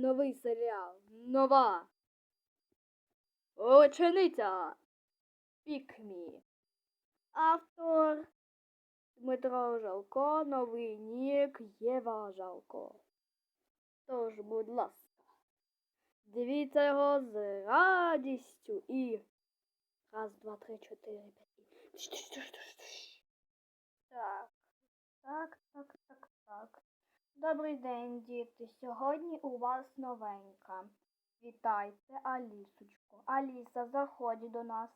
новий серіал. Нова. Учениця. Пікмі. Автор Дмитро Жалко, новий нік Єва Жалко. Тож, будь ласка, дивіться його з радістю і. Раз, два, три, чотири, п'ять. Так, так, так, так, так. Добрий день, діти. Сьогодні у вас новенька. Вітайте, Алісочко. Аліса, заходь до нас.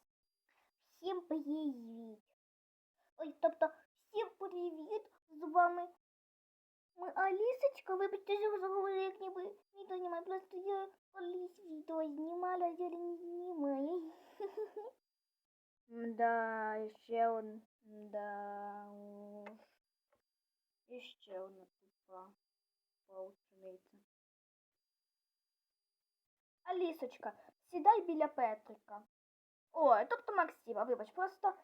Всім привіт. Ой, тобто, всім привіт. З вами ми Алісочка. Вибачте, що заговорю, як ніби відео знімаю. Просто я колись відео знімала, я не знімаю. Да, ще он, да. І ще одна тупа паучениця. Алісочка, сідай біля Петрика. Ой, тобто Максима, вибач, просто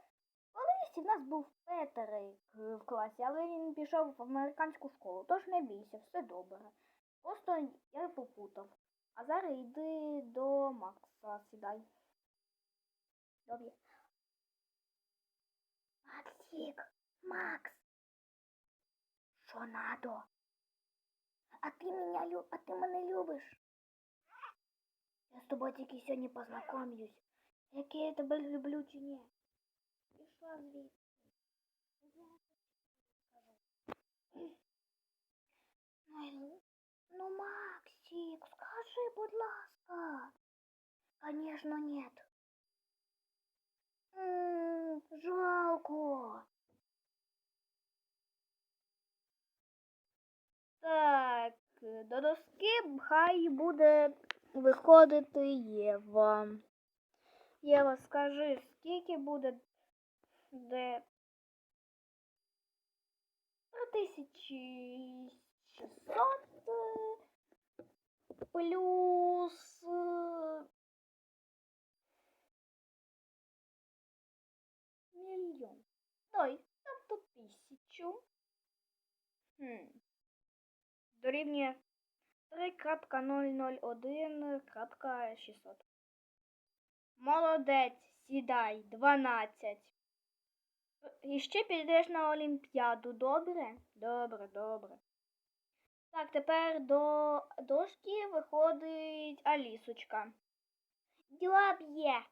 колись в нас був Петрик в класі, але він пішов в американську школу, тож не бійся, все добре. Просто я попутав. А зараз йди до Макса, сідай. Добре. Максик, Макс. Що надо? А ти мене лю... а ти мене любиш? Я з тобою тільки сьогодні познайомлюсь. Яке я тебе люблю чи ні? Пішла звідси. Ой, ну, ну, Максик, скажи, будь ласка. Конечно, нет. М, жалко. Так, до доски хай буде виходити Єва. Єва, скажи, скільки буде де 3600 е, плюс е, мільйон. Ой, тобто тисячу. Хм. Дорівнює 3.001.600. Молодець, сідай, 12. І ще підеш на Олімпіаду, добре? Добре, добре. Так, тепер до дошки виходить Алісочка. Доб'є.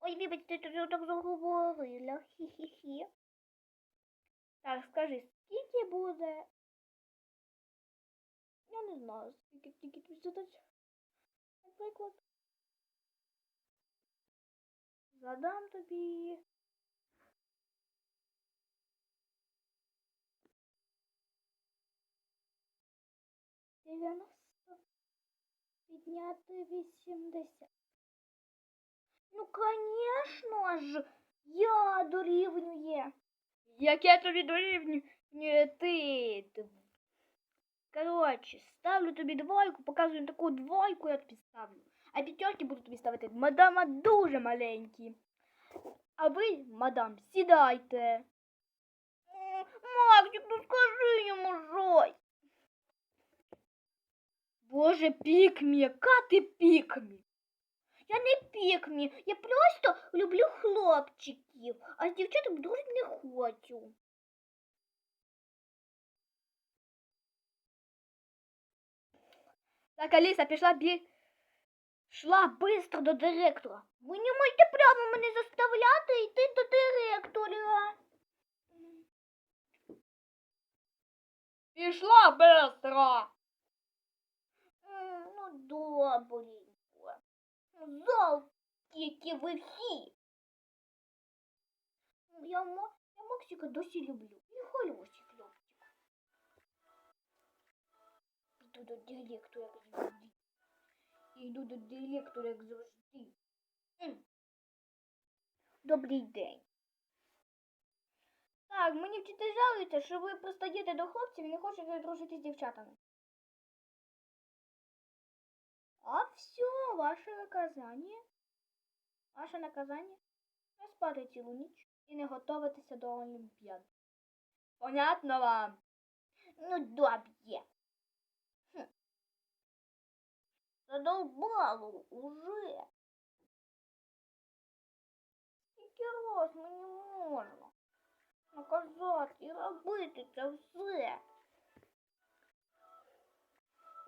Ой, вибачте, ти так заговорила. Хі-хі-хі. Так, скажи, скільки буде? Я не знаю, скільки тільки тут задать. Наприклад. Задам тобі. Дев'яносто. Підняти вісімдесят. Ну, конечно ж, я дорівнює. Яке тобі дорівнює ти? Коротше, ставлю тобі двойку, показую таку двойку, я тобі. А п'ятерки буду тобі ставити. Мадама дуже маленькі. А ви, мадам, сідайте. Максик, ну скажи йому щось. Боже, пікмі, яка ти пікмі? Я не пікмі, я просто люблю хлопчиків, а з дівчаток дружити не хочу. Так, Аліса пішла бі... Шла бистро до директора. Ви не маєте права мене заставляти йти до директора. Пішла бистро. Ну, добренько. Зал, які ви всі. Я, я Максика досі люблю. І хороший Йду до директора як завжди. Йду до директора як завжди. Добрий день. Так, мені вчитель жалується, що ви пристаєте до хлопців і не хочете дружити з дівчатами. А все, ваше наказання. Ваше наказання не спати цілу ніч і не готуватися до Олімпіади. Понятно вам? Ну, добре. Задолбало уже. Раз можна наказати і робити це все.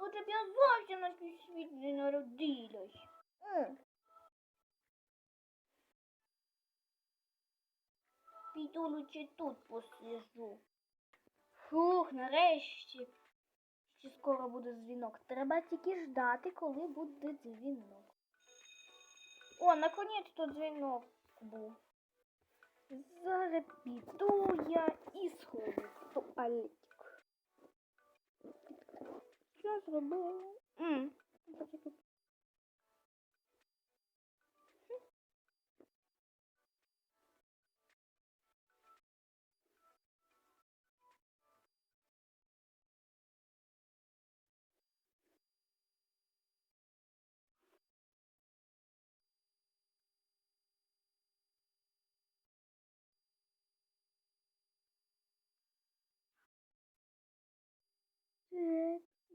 Лучше б я зовсім на цей світ не народилась. М. Піду лучше тут посижу. Фух, нарешті. Скоро буде дзвінок. Треба тільки ждати, коли буде дзвінок. О, наконець-то дзвінок був. Зараз я і схожу в туалетик. Що зробила?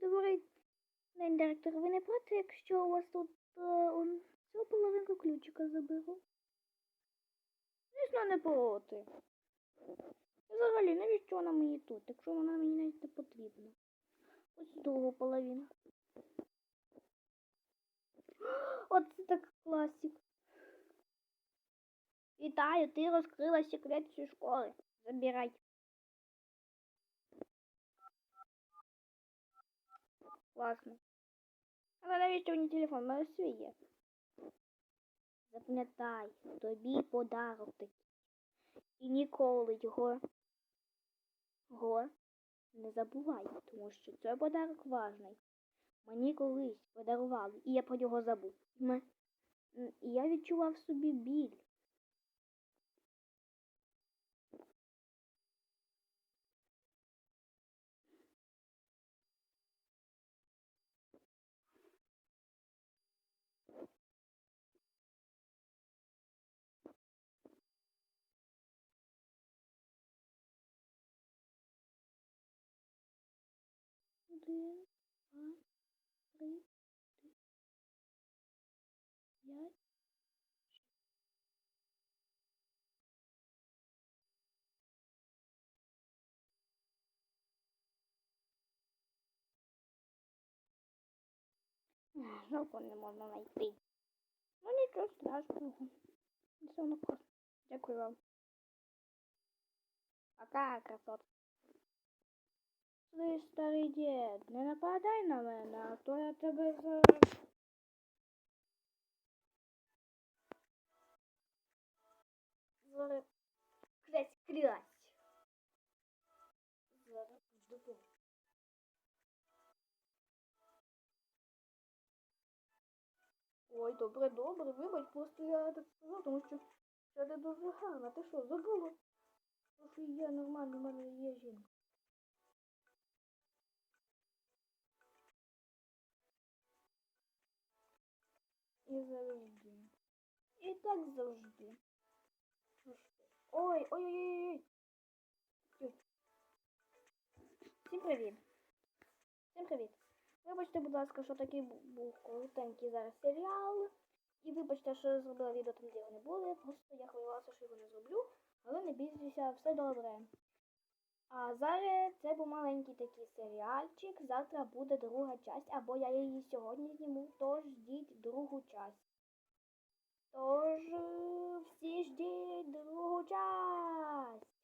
Добрий день, директор. Ви не проти, якщо у вас тут е, он, цю половинку ключика заберу? Звісно, не проти. Взагалі, навіщо вона мені тут, якщо вона мені навіть не потрібна? Ось другу половинку. Оце так класик. Вітаю, ти розкрила секрет зі школи. Забирай. Класно. Але навіщо мені телефон? У свій є. Запам'ятай, тобі подарок такий. І ніколи його, його не забувай, тому що цей подарок важний. Мені колись подарували, і я про нього забув. І я відчував собі біль. Один, два, три, чотири, п'ять. Ех, Жалко не можна знайти. Ну нічого страшного. Все одно класно. Дякую вам. Пока, красотка. Слышь, старий дід, не нападай на мене, а то я тебе зараз... Крась крась. Зараз. Ой, добре, добре, вибач, просто я так сказав, тому що це не дуже гарно. Ти що, забула? Тому що я нормально, в мене є жінка. І завжди. І так завжди. Ой, ой, ой, ой, ой. Всім привіт. Всім привіт. Вибачте, будь ласка, що такий був коротенький зараз серіал. І вибачте, що я зробила відео там, де його не було. Просто я хвилювалася, що його не зроблю. Але не бійтеся, все добре. А зараз це був маленький такий серіальчик. Завтра буде друга часть, або я її сьогодні зніму, тож ждіть другу часть. Тож всі ждіть другу часть!